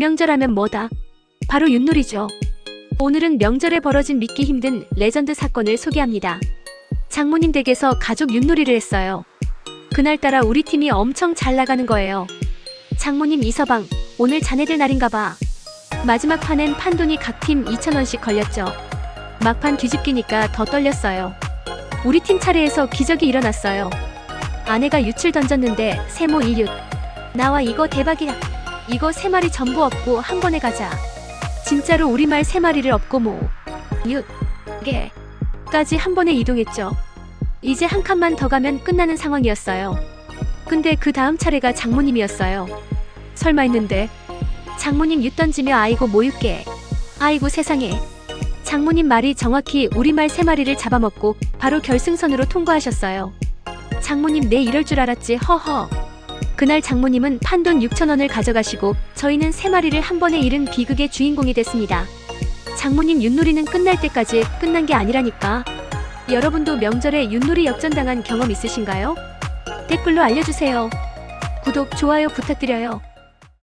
명절하면 뭐다? 바로 윷놀이죠. 오늘은 명절에 벌어진 믿기 힘든 레전드 사건을 소개합니다. 장모님 댁에서 가족 윷놀이를 했어요. 그날따라 우리 팀이 엄청 잘 나가는 거예요. 장모님 이서방, 오늘 자네들 날인가 봐. 마지막 판엔 판돈이 각 팀 2,000원씩 걸렸죠. 막판 뒤집기니까 더 떨렸어요. 우리 팀 차례에서 기적이 일어났어요. 아내가 윷을 던졌는데 세모 1윷. 나와 이거 대박이야. 이거 세 마리 전부 업고 한 번에 가자. 진짜로 우리말 세 마리를 업고 모. 윷. 개. 까지 한 번에 이동했죠. 이제 한 칸만 더 가면 끝나는 상황이었어요. 근데 그 다음 차례가 장모님이었어요. 설마 했는데 장모님 윷 던지며 아이고 모육개. 아이고 세상에. 장모님 말이 정확히 우리말 세 마리를 잡아먹고 바로 결승선으로 통과하셨어요. 장모님 내 이럴 줄 알았지 허허. 그날 장모님은 판돈 6천원을 가져가시고 저희는 세 마리를 한 번에 잃은 비극의 주인공이 됐습니다. 장모님 윷놀이는 끝날 때까지 끝난 게 아니라니까. 여러분도 명절에 윷놀이 역전당한 경험 있으신가요? 댓글로 알려주세요. 구독, 좋아요 부탁드려요.